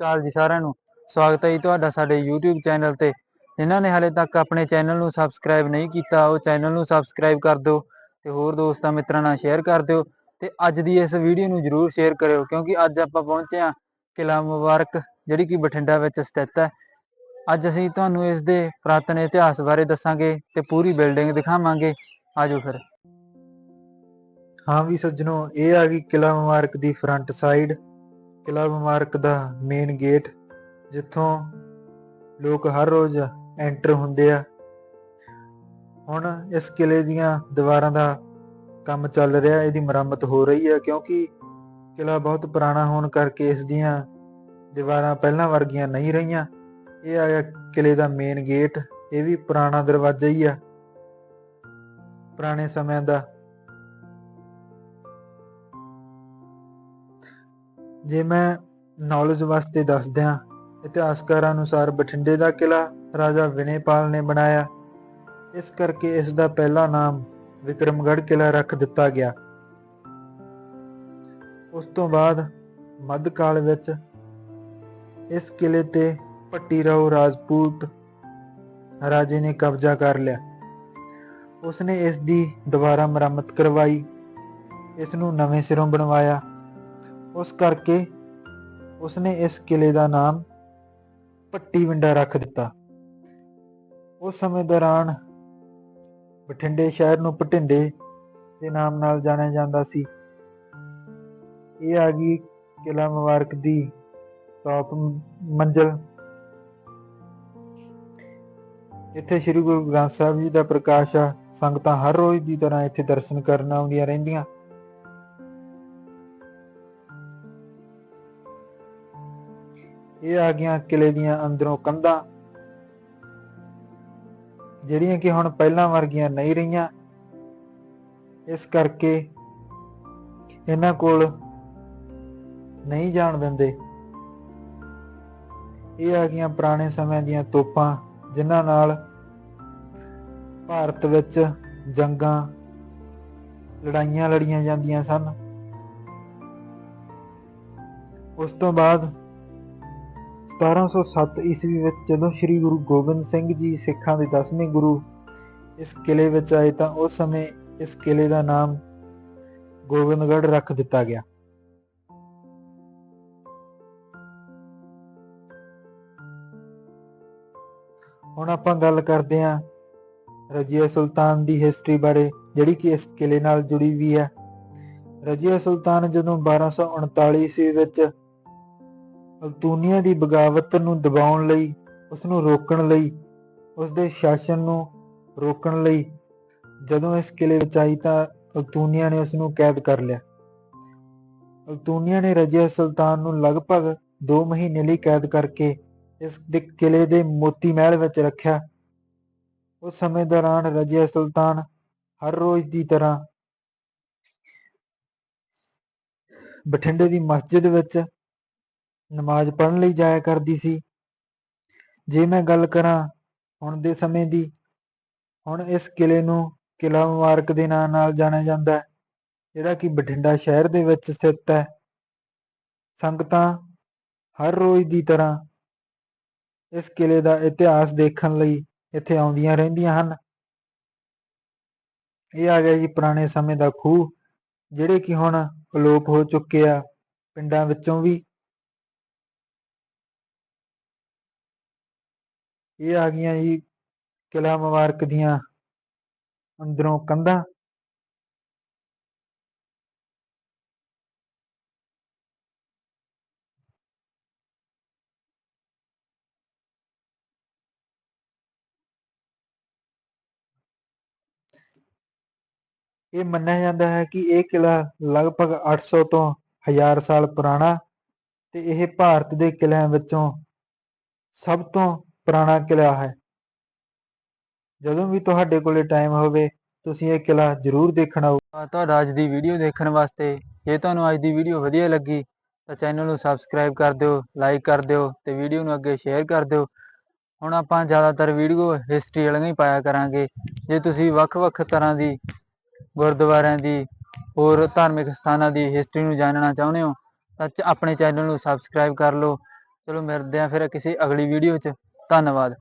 ਅਕਾਲ ਜੀ ਸਾਰਿਆਂ ਨੂੰ। ਸਵਾਗਤ ਹੈ ਜੀ ਤੁਹਾਡਾ ਸਾਡੇ YouTube ਚੈਨਲ ਤੇ। ਜਿਨ੍ਹਾਂ ਨੇ ਹਾਲੇ ਤੱਕ ਆਪਣੇ ਚੈਨਲ ਨੂੰ ਸਬਸਕ੍ਰਾਈਬ ਨਹੀਂ ਕੀਤਾ, ਉਹ ਚੈਨਲ ਨੂੰ ਸਬਸਕ੍ਰਾਈਬ ਕਰ ਦਿਓ ਤੇ ਹੋਰ ਦੋਸਤਾਂ ਮਿੱਤਰਾਂ ਨਾਲ ਸ਼ੇਅਰ ਕਰ ਦਿਓ ਤੇ ਅੱਜ ਦੀ ਇਸ ਵੀਡੀਓ ਨੂੰ ਜਰੂਰ ਸ਼ੇਅਰ ਕਰਿਓ ਕਿਉਂਕਿ ਅੱਜ ਆਪਾਂ ਪਹੁੰਚੇ ਹਾਂ ਕਿਲਾ ਮੁਬਾਰਕ, ਜਿਹੜੀ ਕਿ ਬਠਿੰਡਾ ਵਿੱਚ ਸਥਿਤ ਹੈ। ਅੱਜ ਅਸੀਂ ਤੁਹਾਨੂੰ ਇਸ ਦੇ ਪੁਰਾਤਨ ਇਤਿਹਾਸ ਬਾਰੇ ਦੱਸਾਂਗੇ ਤੇ ਪੂਰੀ ਬਿਲਡਿੰਗ ਦਿਖਾਵਾਂਗੇ। ਆਜੋ ਫਿਰ। ਹਾਂ ਵੀ ਸੱਜਣੋ, ਇਹ ਆ ਗਈ ਕਿਲਾ ਮੁਬਾਰਕ ਦੀ ਫਰੰਟ ਸਾਈਡ ਕਿਲਾ ਮੁਬਾਰਕ ਦਾ ਮੇਨ ਗੇਟ ਜਿੱਥੋਂ ਲੋਕ ਹਰ ਰੋਜ਼ ਐਂਟਰ ਹੁੰਦੇ ਆ। ਹੁਣ ਇਸ ਕਿਲੇ ਦੀਆਂ ਦੀਵਾਰਾਂ ਦਾ ਕੰਮ ਚੱਲ ਰਿਹਾ, ਇਹਦੀ ਮੁਰੰਮਤ ਹੋ ਰਹੀ ਹੈ ਕਿਉਂਕਿ ਕਿਲਾ ਬਹੁਤ ਪੁਰਾਣਾ ਹੋਣ ਕਰਕੇ ਇਸ ਦੀਆਂ ਦੀਵਾਰਾਂ ਪਹਿਲਾਂ ਵਰਗੀਆਂ ਨਹੀਂ ਰਹੀਆਂ। ਇਹ ਆ ਗਿਆ ਕਿਲੇ ਦਾ ਮੇਨ ਗੇਟ ਇਹ ਵੀ ਪੁਰਾਣਾ ਦਰਵਾਜ਼ਾ ਹੀ ਆ। ਪੁਰਾਣੇ ਸਮਿਆਂ ਦਾ ਜੇ ਮੈਂ ਨੌਲੇਜ ਵਾਸਤੇ ਦੱਸ ਦਿਆਂ ਇਤਿਹਾਸਕਾਰਾਂ ਅਨੁਸਾਰ ਬਠਿੰਡੇ ਦਾ ਕਿਲਾ ਰਾਜਾ ਵਿਨੇਪਾਲ ਨੇ ਬਣਾਇਆ, ਇਸ ਕਰਕੇ ਇਸ ਦਾ ਪਹਿਲਾ ਨਾਮ ਵਿਕਰਮਗੜ੍ਹ ਕਿਲਾ ਰੱਖ ਦਿੱਤਾ ਗਿਆ। ਉਸ ਤੋਂ ਬਾਅਦ ਮੱਧਕਾਲ ਵਿੱਚ ਇਸ ਕਿਲੇ ਤੇ ਭੱਟੀ ਰਾਓ ਰਾਜਪੂਤ ਰਾਜੇ ਨੇ ਕਬਜ਼ਾ ਕਰ ਲਿਆ। ਉਸਨੇ ਇਸ ਦੀ ਦੁਬਾਰਾ ਮੁਰੰਮਤ ਕਰਵਾਈ, ਇਸ ਨੂੰ ਨਵੇਂ ਸਿਰੋਂ ਬਣਵਾਇਆ। ਉਸ ਕਰਕੇ ਉਸਨੇ ਇਸ ਕਿਲੇ ਦਾ ਨਾਮ ਭੱਟੀ ਵਿੰਡਾ ਰੱਖ ਦਿੱਤਾ। ਉਸ ਸਮੇਂ ਦੌਰਾਨ ਬਠਿੰਡੇ ਸ਼ਹਿਰ ਨੂੰ ਭਟਿੰਡੇ ਦੇ ਨਾਮ ਨਾਲ ਜਾਣਿਆ ਜਾਂਦਾ ਸੀ। ਇਹ ਆ ਗਈ ਕਿਲਾ ਮੁਬਾਰਕ ਦੀ ਟੌਪ ਮੰਜ਼ਲ। ਇੱਥੇ ਸ੍ਰੀ ਗੁਰੂ ਗ੍ਰੰਥ ਸਾਹਿਬ ਜੀ ਦਾ ਪ੍ਰਕਾਸ਼ ਆ। ਸੰਗਤਾਂ ਹਰ ਰੋਜ਼ ਦੀ ਤਰ੍ਹਾਂ ਇੱਥੇ ਦਰਸ਼ਨ ਕਰਨ ਆਉਂਦੀਆਂ ਰਹਿੰਦੀਆਂ। ਇਹ ਆ ਗਈਆਂ ਕਿਲੇ ਦੀਆਂ ਅੰਦਰੋਂ ਕੰਧਾਂ, ਜਿਹੜੀਆਂ ਕਿ ਹੁਣ ਪਹਿਲਾਂ ਵਰਗੀਆਂ ਨਹੀਂ ਰਹੀਆਂ। ਇਸ ਕਰਕੇ ਇਹਨਾਂ ਕੋਲ ਨਹੀਂ ਜਾਣ ਦਿੰਦੇ। ਇਹ ਆ ਗਈਆਂ ਪੁਰਾਣੇ ਸਮੇਂ ਦੀਆਂ ਤੋਪਾਂ, ਜਿਨ੍ਹਾਂ ਨਾਲ ਭਾਰਤ ਵਿੱਚ ਜੰਗਾਂ, ਲੜਾਈਆਂ ਲੜੀਆਂ ਜਾਂਦੀਆਂ ਸਨ। ਉਸ ਤੋਂ ਬਾਅਦ 1707 ਈਸਵੀ ਵਿੱਚ ਜਦੋਂ ਸ੍ਰੀ ਗੁਰੂ ਗੋਬਿੰਦ ਸਿੰਘ ਜੀ ਸਿੱਖਾਂ ਦੇ 10ਵੇਂ ਗੁਰੂ ਇਸ ਕਿਲੇ ਵਿੱਚ ਆਏ ਤਾਂ ਉਸ ਸਮੇਂ ਇਸ ਕਿਲੇ ਦਾ ਨਾਮ ਗੋਬਿੰਦਗੜ੍ਹ ਰੱਖ ਦਿੱਤਾ ਗਿਆ। ਹੁਣ ਆਪਾਂ ਗੱਲ ਕਰਦੇ ਹਾਂ ਰਜੀਆ ਸੁਲਤਾਨ ਦੀ ਹਿਸਟਰੀ ਬਾਰੇ, ਜਿਹੜੀ ਕਿ ਇਸ ਕਿਲੇ ਨਾਲ ਜੁੜੀ ਵੀ ਹੈ। ਰਜੀਆ ਸੁਲਤਾਨ ਜਦੋਂ 1239 ਈਸਵੀ ਵਿੱਚ ਅਲਤੂਨੀਆ ਦੀ ਬਗਾਵਤ ਨੂੰ ਦਬਾਉਣ ਲਈ ਉਸ ਨੂੰ ਰੋਕਣ ਲਈ ਉਸ ਦੇ ਸ਼ਾਸਨ ਨੂੰ ਰੋਕਣ ਲਈ, ਜਦੋਂ ਇਸ ਕਿਲੇ ਵਿੱਚ ਆਈ ਤਾਂ ਅਲਤੂਨੀਆ ਨੇ ਉਸ ਨੂੰ ਕੈਦ ਕਰ ਲਿਆ। ਅਲਤੂਨੀਆ ਨੇ ਰਜੀਆ ਸੁਲਤਾਨ ਨੂੰ ਲਗਭਗ 2 ਮਹੀਨੇ ਲਈ ਕੈਦ ਕਰਕੇ ਇਸ ਦੇ ਕਿਲੇ ਦੇ ਮੋਤੀ ਮਹਿਲ ਵਿੱਚ ਰੱਖਿਆ। ਉਸ ਸਮੇਂ ਦੌਰਾਨ ਰਜੀਆ ਸੁਲਤਾਨ ਹਰ ਰੋਜ਼ ਦੀ ਤਰ੍ਹਾਂ ਬਠਿੰਡੇ ਦੀ ਮਸਜਿਦ ਵਿੱਚ ਨਮਾਜ਼ ਪੜ੍ਹਨ ਲਈ ਜਾਇਆ ਕਰਦੀ ਸੀ। ਜੇ ਮੈਂ ਗੱਲ ਕਰਾਂ ਹੁਣ ਦੇ ਸਮੇਂ ਦੀ, ਹੁਣ ਇਸ ਕਿਲੇ ਨੂੰ ਕਿਲਾ ਮੁਬਾਰਕ ਦੇ ਨਾਂ ਨਾਲ ਜਾਣਿਆ ਜਾਂਦਾ ਹੈ, ਜਿਹੜਾ ਕਿ ਬਠਿੰਡਾ ਸ਼ਹਿਰ ਦੇ ਵਿੱਚ ਸਥਿਤ ਹੈ। ਸੰਗਤਾਂ ਹਰ ਰੋਜ਼ ਦੀ ਤਰ੍ਹਾਂ ਇਸ ਕਿਲੇ ਦਾ ਇਤਿਹਾਸ ਦੇਖਣ ਲਈ ਇੱਥੇ ਆਉਂਦੀਆਂ ਰਹਿੰਦੀਆਂ ਹਨ। ਇਹ ਆ ਗਿਆ ਜੀ ਪੁਰਾਣੇ ਸਮੇਂ ਦਾ ਖੂਹ, ਜਿਹੜੇ ਕਿ ਹੁਣ ਅਲੋਪ ਹੋ ਚੁੱਕੇ ਆ, ਪਿੰਡਾਂ ਵਿੱਚੋਂ ਵੀ। ਇਹ ਆ ਗਈਆਂ ਜੀ ਕਿਲਾ ਮੁਬਾਰਕ ਦੀਆਂ ਅੰਦਰੋਂ ਕੰਧਾਂ। ਇਹ ਮੰਨਿਆ ਜਾਂਦਾ ਹੈ ਕਿ ਇਹ ਕਿਲਾ ਲਗਭਗ 800 ਤੋਂ 1000 ਸਾਲ ਪੁਰਾਣਾ ਤੇ ਇਹ ਭਾਰਤ ਦੇ ਕਿਲਿਆਂ ਵਿੱਚੋਂ ਸਭ ਤੋਂ ਪੁਰਾਣਾ ਕਿਲਾ ਹੈ। ਜਦੋਂ ਵੀ ਤੁਹਾਡੇ ਕੋਲੇ ਟਾਈਮ ਹੋਵੇ, ਤੁਸੀਂ ਇਹ ਕਿਲਾ ਜ਼ਰੂਰ ਦੇਖਣ ਆਓ। ਤੁਹਾਡਾ ਅੱਜ ਦੀ ਵੀਡੀਓ ਦੇਖਣ ਵਾਸਤੇ ਜੇ ਤੁਹਾਨੂੰ ਅੱਜ ਦੀ ਵੀਡੀਓ ਵਧੀਆ ਲੱਗੀ, ਤਾਂ ਚੈਨਲ ਨੂੰ ਸਬਸਕ੍ਰਾਈਬ ਕਰ ਦਿਓ ਲਾਈਕ ਕਰ ਦਿਓ ਤੇ ਵੀਡੀਓ ਨੂੰ ਅੱਗੇ ਸ਼ੇਅਰ ਕਰ ਦਿਓ। ਹੁਣ ਆਪਾਂ ਜ਼ਿਆਦਾਤਰ ਵੀਡੀਓ ਹਿਸਟਰੀ ਵਾਲੀਆਂ ਹੀ ਪਾਇਆ ਕਰਾਂਗੇ। ਜੇ ਤੁਸੀਂ ਵੱਖ-ਵੱਖ ਤਰ੍ਹਾਂ ਦੀ ਗੁਰਦੁਆਰਿਆਂ ਦੀ ਹੋਰ ਧਾਰਮਿਕ ਸਥਾਨਾਂ ਦੀ ਹਿਸਟਰੀ ਨੂੰ ਜਾਣਨਾ ਚਾਹੁੰਦੇ ਹੋ, ਤਾਂ ਚ- ਆਪਣੇ ਚੈਨਲ ਨੂੰ ਸਬਸਕ੍ਰਾਈਬ ਕਰ ਲਓ। ਚਲੋ ਮਿਲਦੇ ਆ ਫਿਰ ਕਿਸੇ ਅਗਲੀ ਵੀਡੀਓ 'ਚ। ਧੰਨਵਾਦ।